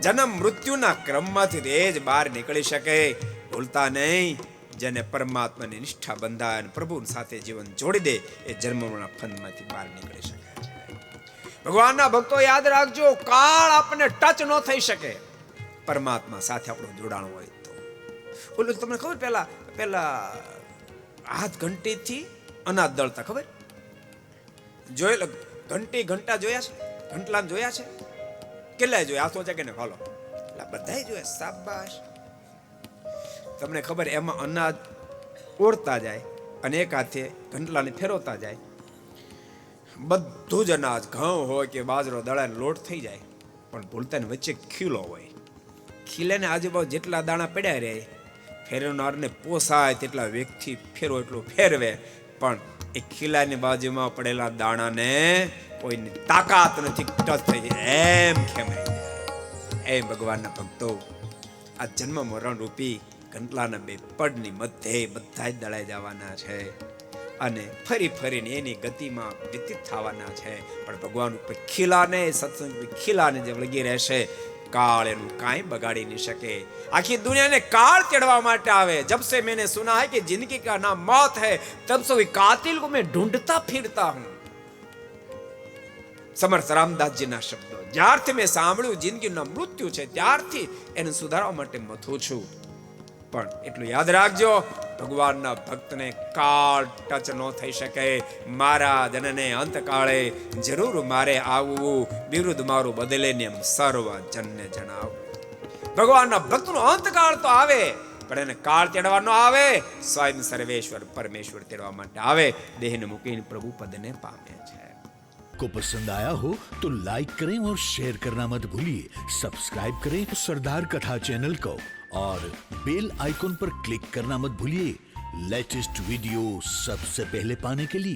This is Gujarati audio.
જન્મ મૃત્યુના ક્રમમાંથી તેજ બહાર નીકળી શકે ભૂલતા નહીં જેને પરમાત્માની નિષ્ઠા બંધાય પ્રભુ સાથે જીવન જોડી દે એ જન્મના ફંદમાંથી બહાર નીકળી શકે ભગવાનના ભક્તો યાદ રાખજો કાળ આપણને ટચ ન થઈ શકે પરમાત્મા સાથે આપણું જોડાણ હોય તો ઓલું તમને ખબર પહેલા પહેલા હાથ ઘંટીથી અનાજ દળતા ખબર? જોયેલો ઘંટી ઘંટા જોયા છે? ઘંટલા જોયા છે? કેટલાય જોયા? આ છે કે ને હાલો. એટલે બધાય જોયા સાબાશ તમને ખબર એમાં અનાજ ઓળતા જાય અને એક હાથે ઘંટલાને ફેરવતા જાય. બધું જ અનાજ, ઘઉં હોય કે બાજરો દળાને લોટ થઈ જાય. પણ ભૂલતાની વચ્ચે ખીલો હોય. ખીલેને આજુબાજુ જેટલા દાણા પડ્યા રહે, ફેરવનારને પોસાય તેટલા વેગથી ફેરવો એટલું ફેરવે. પણ એ ખીલાની બાજુમાં પડેલા દાણાને કોઈની તાકાત નથી ટચ થઈ જાય. એમ ખેમાઈ એમ ભગવાનના ભક્તો, આ જન્મ મરણ રૂપી કંટલાના બે પડની મધ્યે બધા જ દળાઈ જવાના છે અને ફરી ફરીને એની ગતિમાં વ્યતીત થવાના છે. પણ ભગવાન ઉપર ખીલાને, સત્સંગ ખીલાને જે વળગી રહેશે કાળ એનું કાંઈ બગાડી નહીં શકે. આખી દુનિયાને કાળ તેડવા માટે આવે. જબ મેને સુના હે કે જિંદગી કા નામ મોત હે. તબ સે કાતિલ કો મેં ઢૂંઢતા ફિરતા હું. સમર્થ રામદાસજીના શબ્દો. જ્યારથી મેં સાંભળ્યું જિંદગીનું મૃત્યુ છે, ત્યારથી એને સુધારવા માટે મથું છું. પણ એટલું યાદ રાખજો ભગવાનના ભક્તને કાળ ટચ ન થઈ શકે મારા જનને અંતકાળે જરૂર મારે આવવું વિરુદ્ધ મારું બદલે ને એમ સર્વ જનને જણાવ ભગવાનના ભક્તનો અંતકાળ તો આવે પણ એને કાળ તેડવા ન આવે સ્વયં સર્વેશ્વર પરમેશ્વર તેડવા માટે આવે દેહને મૂકીને પ્રભુ પદને પામે છે को पसंद आया हो तो लाइक करें और शेयर करना मत भूलिए सब्सक्राइब करें सरदार कथा चैनल को और बेल आइकॉन पर क्लिक करना मत भूलिए लेटेस्ट वीडियो सबसे पहले पाने के लिए